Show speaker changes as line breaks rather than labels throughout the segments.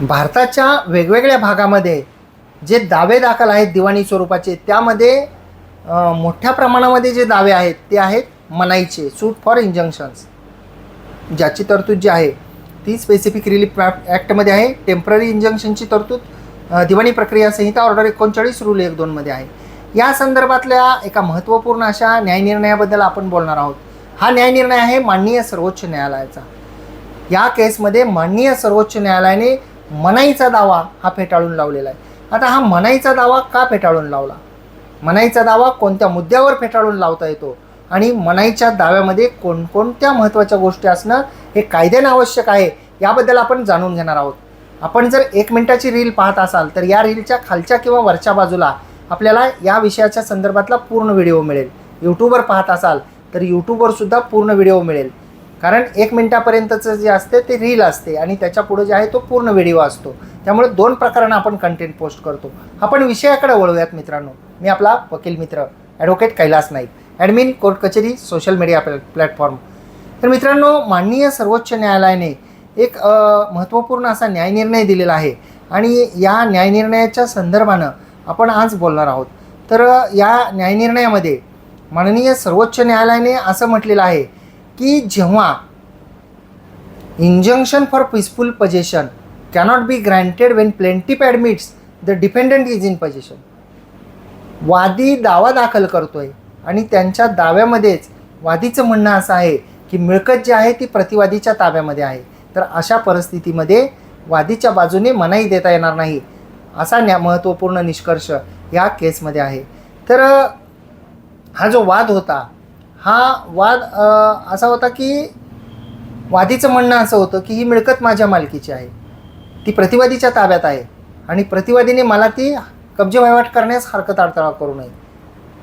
भारताच्या वेगवेगळ्या भागामध्ये जे दावे दाखल आहेत दिवाणी स्वरूपाचे त्यामध्ये मोठ्या प्रमाणामध्ये जे दावे आहेत ते आहेत मनाईचे सूट फॉर इंजंक्शन्स ज्याची तरतूद जी आहे ती स्पेसिफिक रिलीफ ॲक्टमध्ये आहे. टेंपररी इंजंक्शनची तरतूद दिवाणी प्रक्रिया संहिता ऑर्डर एकोणचाळीस रूल एक दोनमध्ये आहे. या संदर्भातल्या एका महत्त्वपूर्ण अशा न्यायनिर्णयाबद्दल आपण बोलणार आहोत. हा न्यायनिर्णय आहे माननीय सर्वोच्च न्यायालयाचा. या केसमध्ये माननीय सर्वोच्च न्यायालयाने मनाईचा दावा हा फेटाळून लावलेला आहे. आता हा मनाईचा दावा का फेटाळून लावला? मनाईचा दावा कोणत्या मुद्द्यावर फेटाळून लावता येतो? आणि मनाईच्या दाव्यामध्ये कोणकोणत्या महत्त्वाच्या गोष्टी असणं हे कायद्याने आवश्यक आहे याबद्दल आपण जाणून घेणार आहोत. आपण जर एक मिनिटाची रील पाहत असाल तर या रीलच्या खालच्या किंवा वरच्या बाजूला आपल्याला या विषयाच्या संदर्भातला पूर्ण व्हिडिओ मिळेल. यूट्यूबवर पाहत असाल तर यूट्यूबवर सुद्धा पूर्ण व्हिडिओ मिळेल. कारण एक मिनटापर्यंतचं जे असते ते रील असते आणि त्याच्या पुढे जे आहे तो पूर्ण व्हिडिओ असतो. त्यामुळे दोन प्रकारानं आपण कंटेंट पोस्ट करतो. आपण विषयाकडे वळूयात मित्रांनो. मी आपला वकील मित्र advocate Kailas Naik admin court कचेरी सोशल मीडिया प्लॅटफॉर्म तर मित्रांनो माननीय सर्वोच्च न्यायालयाने एक महत्त्वपूर्ण असा न्यायनिर्णय दिलेला आहे आणि या न्यायनिर्णयाच्या संदर्भानं आपण आज बोलणार आहोत. तर या न्यायनिर्णयामध्ये माननीय सर्वोच्च न्यायालयाने असं म्हटलेलं आहे की जेव्हा injunction for peaceful possession cannot be granted when plaintiff admits the dependent is in possession वादी दावा दाखल करतोय आणि त्यांच्या दाव्यामध्येच वादीचं म्हणणं असं आहे की मिळकत जी आहे ती प्रतिवादीच्या ताब्यामध्ये आहे. तर अशा परिस्थितीमध्ये वादीच्या बाजूने मनाई देता येणार नाही असा न्या महत्त्वपूर्ण निष्कर्ष या केसमध्ये आहे. तर हा जो वाद होता हा वाद असा होता की वादीचं म्हणणं असं होतं की ही मिळकत माझ्या मालकीची आहे. ती प्रतिवादीच्या ताब्यात आहे आणि प्रतिवादीने मला ती कब्जे वहिवाट करण्यास हरकत अडथळा करू नये.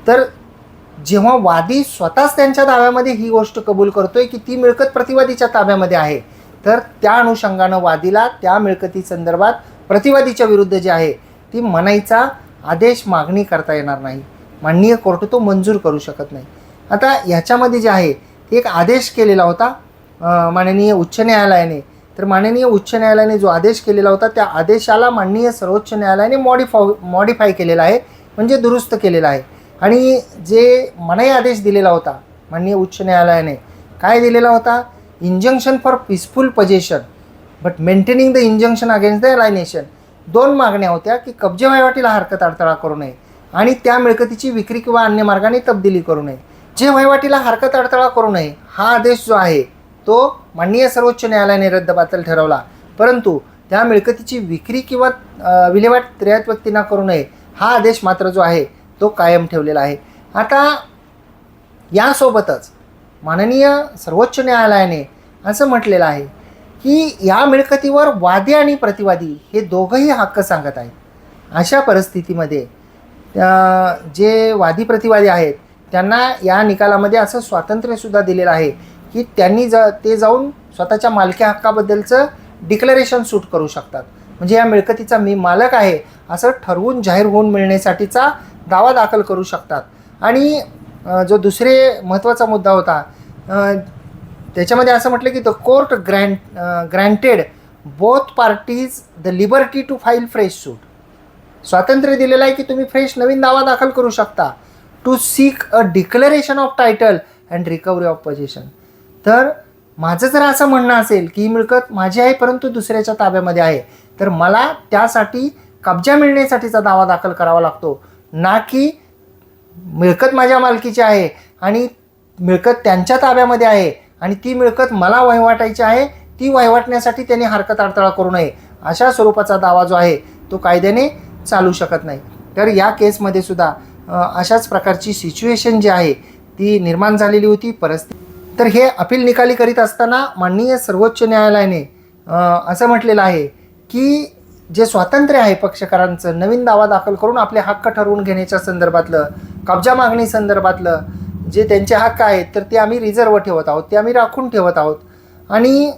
तर जेव्हा वादी स्वतःच त्यांच्या दाव्यामध्ये ही गोष्ट कबूल करतोय की ती मिळकत प्रतिवादीच्या ताब्यामध्ये आहे तर त्या अनुषंगानं वादीला त्या मिळकती संदर्भात प्रतिवादीच्या विरुद्ध जे आहे ती मनाईचा आदेश मागणी करता येणार नाही. माननीय कोर्ट तो मंजूर करू शकत नाही. आता ह्याच्यामध्ये जे आहे ते एक आदेश केलेला होता माननीय उच्च न्यायालयाने. तर माननीय उच्च न्यायालयाने जो आदेश केलेला होता त्या आदेशाला माननीय सर्वोच्च न्यायालयाने मॉडिफाव मॉडिफाय केलेला आहे म्हणजे दुरुस्त केलेला आहे. आणि जे मनाई आदेश दिलेला होता माननीय उच्च न्यायालयाने काय दिलेला होता? Injunction for peaceful possession but maintaining the injunction against the alienation दोन मागण्या होत्या की कब्जे वहिवाटीला हरकत अडथळा करू नये. आणि त्या मिळकतीची विक्री किंवा अन्य मार्गाने तब्दिली करू नये. जे वहिवाटीला हरकत अडथळा करू नये हा आदेश जो आहे तो माननीय सर्वोच्च न्यायालयाने रद्दबातल ठरवला. परंतु त्या मिळकतीची विक्री किंवा विल्हेवाट त्र्यात व्यक्तींना करू नये हा आदेश मात्र जो आहे तो कायम ठेवलेला आहे. आता यासोबतच माननीय सर्वोच्च न्यायालयाने असं म्हटलेलं आहे की या मिळकतीवर वादी आणि प्रतिवादी हे दोघंही हक्क सांगत आहेत. अशा परिस्थितीमध्ये जे वादी प्रतिवादी आहेत त्यांना या निकालामध्ये असं स्वातंत्र्यसुद्धा दिलेलं आहे की त्यांनी ज ते जाऊन स्वतःच्या मालकी हक्काबद्दलचं डिक्लरेशन सूट करू शकतात. म्हणजे या मिळकतीचा मी मालक आहे असं ठरवून जाहीर होऊन मिळण्यासाठीचा दावा दाखल करू शकतात. आणि जो दुसरे महत्त्वाचा मुद्दा होता त्याच्यामध्ये असं म्हटलं की the court grant granted both parties the liberty to file fresh suit स्वातंत्र्य दिलेलं आहे की तुम्ही फ्रेश नवीन दावा दाखल करू शकता. To seek a declaration of title and recovery of position तर माझं जर असं म्हणणं असेल की ही मिळकत माझी आहे परंतु दुसऱ्याच्या ताब्यामध्ये आहे तर मला त्यासाठी कब्जा मिळण्यासाठीचा दावा दाखल करावा लागतो. ना की मिळकत माझ्या मालकीची आहे आणि मिळकत त्यांच्या ताब्यामध्ये आहे आणि ती मिळकत मला वहिवाटायची आहे ती वहिवाटण्यासाठी त्यांनी हरकत अडथळा करू नये अशा स्वरूपाचा दावा जो आहे तो कायद्याने चालू शकत नाही. तर या केसमध्ये सुद्धा अशाच प्रकारची सिच्युएशन जी आहे ती निर्माण झालेली होती परिस्थिती तर हे अपील निकाली करीत असताना माननीय सर्वोच्च न्यायालयाने असं म्हटलेलं आहे की जे स्वातंत्र्य आहे पक्षकारांचं नवीन दावा दाखल करून आपले हक्क ठरवून घेण्याच्या संदर्भातलं कब्जा मागणी संदर्भातलं जे त्यांचे हक्क आहेत तर ते आम्ही रिझर्व ठेवत आहोत ते आम्ही राखून ठेवत आहोत. आणि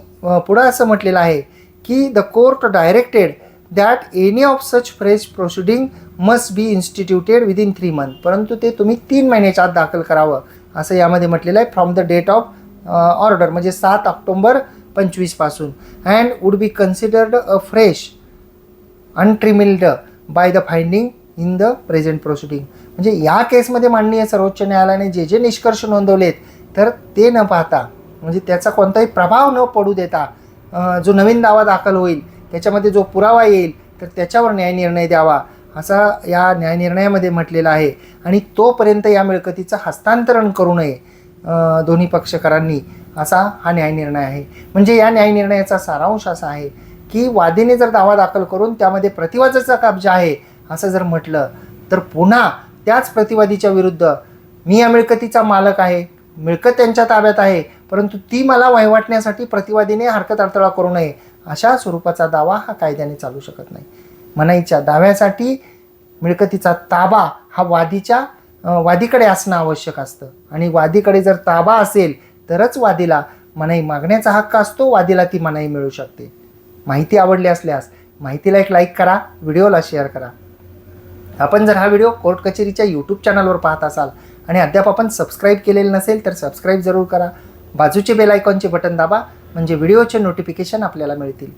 पुढं असं म्हटलेलं आहे की the court directed that any of such fresh proceeding must be instituted within three month परंतु ते तुम्ही तीन महिन्याच्या आत दाखल करावं असं यामध्ये म्हटलेलं आहे from the date of order म्हणजे सात ऑक्टोंबर पंचवीसपासून and would be considered a fresh untrammelled by the finding in the present proceeding म्हणजे या केसमध्ये माननीय सर्वोच्च न्यायालयाने जे जे निष्कर्ष नोंदवलेत तर ते न पाहता म्हणजे त्याचा कोणताही प्रभाव न पडू देता जो नवीन दावा दाखल होईल त्याच्यामध्ये जो पुरावा येईल तर त्याच्यावर न्यायनिर्णय द्यावा असा या न्यायनिर्णयामध्ये म्हटलेला आहे. आणि तोपर्यंत या मिळकतीचं हस्तांतरण करू नये दोन्ही पक्षकारांनी असा हा न्यायनिर्णय आहे. म्हणजे या न्यायनिर्णयाचा सारांश असा आहे की वादीने जर दावा दाखल करून त्यामध्ये प्रतिवादाचा कब्जा आहे असं जर म्हटलं तर पुन्हा त्याच प्रतिवादीच्या विरुद्ध मी या मिळकतीचा मालक आहे मिळकत त्यांच्या ताब्यात आहे परंतु ती मला वहिवाटण्यासाठी प्रतिवादीने हरकत अडथळा करू नये अशा स्वरूपाचा दावा हा कायद्याने चालू शकत नाही. मनाईच्या दाव्यासाठी मिळकतीचा ताबा हा वादीच्या वादीकडे असणं आवश्यक असतं. आणि वादीकडे जर ताबा असेल तरच वादीला मनाई मागण्याचा हक्क असतो वादीला ती मनाई मिळू शकते. माहिती आवडली असल्यास माहितीला एक लाईक करा व्हिडिओला शेअर करा. आपण जर हा व्हिडिओ कोर्ट कचेरीच्या यूट्यूब चॅनलवर पाहत असाल आणि अद्याप आपण सबस्क्राईब केलेलं नसेल तर सबस्क्राईब जरूर करा. बाजूचे बेल आयकॉनचे बटन दाबा. म्हणजे व्हिडिओचे नोटिफिकेशन आपल्याला मिळतील.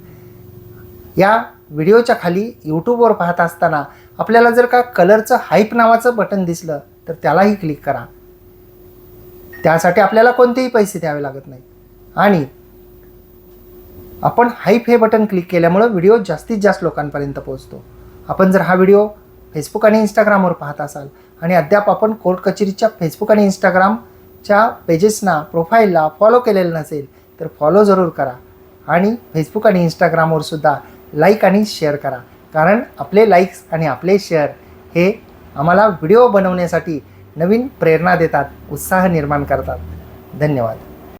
या व्हिडिओच्या खाली यूट्यूबवर पाहत असताना आपल्याला जर का कलरचं हाईप नावाचं बटन दिसलं तर त्यालाही क्लिक करा. त्यासाठी आपल्याला कोणतेही पैसे द्यावे लागत नाही आणि आपण हाईप हे बटन क्लिक केल्यामुळं व्हिडिओ जास्तीत जास्त लोकांपर्यंत पोहोचतो. आपण जर हा व्हिडिओ फेसबुक आणि इंस्टाग्रामवर पाहत असाल आणि अद्याप आपण कोर्ट कचेरीच्या फेसबुक आणि इंस्टाग्रामच्या पेजेसना प्रोफाईलला फॉलो केलेलं नसेल तर फॉलो जरूर करा. आणि फेसबुक आणि इंस्टाग्रामवर सुद्धा लाईक आणि शेअर करा. कारण आपले लाईक्स आणि आपले शेअर हे आम्हाला व्हिडिओ बनवण्यासाठी नवीन प्रेरणा देतात उत्साह निर्माण करतात. धन्यवाद.